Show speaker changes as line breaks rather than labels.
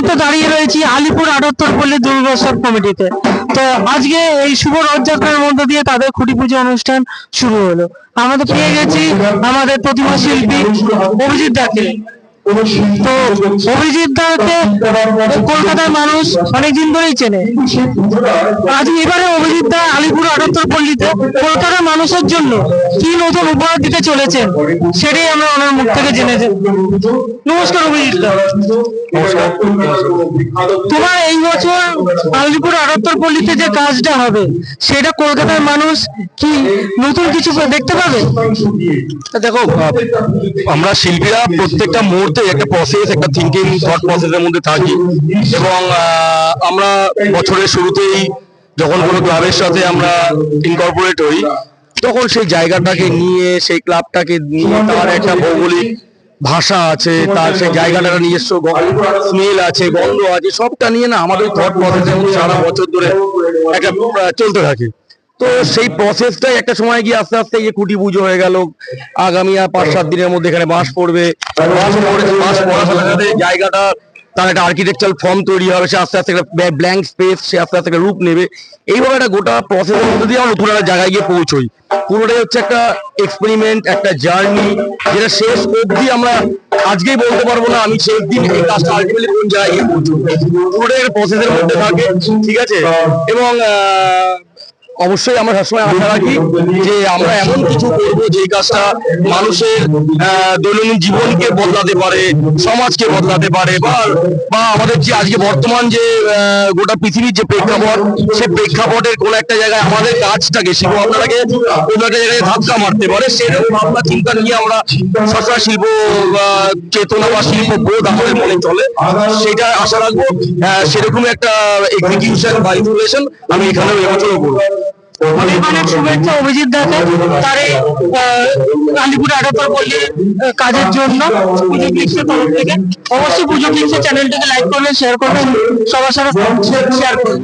মুহূর্তে দাঁড়িয়ে রয়েছি আলিপুর আটাত্তর পল্লী দুর্গোৎসব কমিটিতে। তো আজকে এই শুভ রথযাত্রার মধ্য দিয়ে তাদের খুঁটি পুজো অনুষ্ঠান শুরু হলো। আমাদের পেয়ে গেছি আমাদের প্রতিমা শিল্পী অভিজিৎ দাকে। তো অভিজিৎ দাকে কলকাতার মানুষ অনেকদিন ধরেই চেনে। আজ এবারে অভিজিৎ দা আলিপুর আটাত্তর পল্লীতে কলকাতার মানুষের জন্য কি নতুন উপহার দিতে চলেছেন সেটাই আমরা ওনার মুখ থেকে জেনে নমস্কার অভিজিৎ দা। তোমার এই বছর আলিপুর আটাত্তর পল্লীতে যে কাজটা হবে সেটা কলকাতার মানুষ কি নতুন কিছু দেখতে পাবে?
দেখো আমরা শিল্পীরা প্রত্যেকটা মুহূর্তে একটা প্রসেস একটা থিঙ্কিং থট প্রসেসের মধ্যে থাকি। এবং আমরা বছরের শুরুতেই যখন কোনো ক্লাবের সাথে আমরা ইনকর্পোরেট হই, তখন সেই জায়গাটাকে নিয়ে, সেই ক্লাবটাকে নিয়ে তার একটা ভৌগোলিক ভাষা আছে, তার সেই জায়গাটার নিজস্ব স্মেল আছে, গন্ধ আছে, সবটা নিয়ে না আমাদের থট প্রসেসের সারা বছর ধরে একটা চলতে থাকে। তো সেই প্রসেসটাই একটা সময় গিয়ে আস্তে আস্তে এই খুঁটি পুজো হয়ে গেল। আগামী আর পাঁচ সাত দিনের মধ্যে এখানে বাঁশ পড়বে। বাঁশ পড়ে বাঁশ পড়ার সাথে সাথে জায়গাটা তার একটা আর্কিটেকচারাল ফর্ম তৈরি হবে সে আস্তে আস্তে একটা ব্ল্যাঙ্ক স্পেস সে আস্তে আস্তে একটা রূপ নেবে। এইভাবে একটা গোটা প্রসেসের মধ্যে দিয়ে আমরা নতুন একটা জায়গায় গিয়ে পৌঁছই। পুরোটাই হচ্ছে একটা এক্সপেরিমেন্ট একটা জার্নি যেটা শেষ অবধি আমরা আজকেই বলতে পারব না আমি শেষ দিন এই কাজটা আলটিমেটলি কোন জায়গায় গিয়ে পৌঁছবো। পুরোটাই একটা প্রসেসের মধ্যে থাকে ঠিক আছে? এবং আহ, অবশ্যই আমরা সবসময় আশা রাখি যে আমরা এমন কিছু করব যে কাজটা মানুষের দৈনন্দিন জীবনকে বদলাতে পারে, সমাজকে বদলাতে পারে বা বা আমাদের যে আজকে বর্তমান যে গোটা পৃথিবীর যে প্রেক্ষাপট, সে প্রেক্ষাপটের কোন একটা জায়গায় আমাদের কাজটাকে শিল্প ভাবনাটাকে কোনো একটা জায়গায় ধাক্কা মারতে পারে, সেরকম ভাবনা, চিন্তা নিয়ে আমরা সবসময় শিল্প চেতনা বা শিল্প বোধ আমাদের মনে চলে। সেটা আশা রাখব সেরকম একটা এক্সিকিউশন বা ইনস্টলেশন আমি এখানেও এবছরও করব
অনেক শুভেচ্ছা অভিজিৎ দাকে, তার এই আলিপুর আটাত্তর পল্লীর কাজের জন্য পুজো ক্লিক্সের তরফ থেকে। অবশ্যই পুজো চ্যানেলটিকে লাইক করবেন শেয়ার করবেন, সবার সাথে শেয়ার করবেন।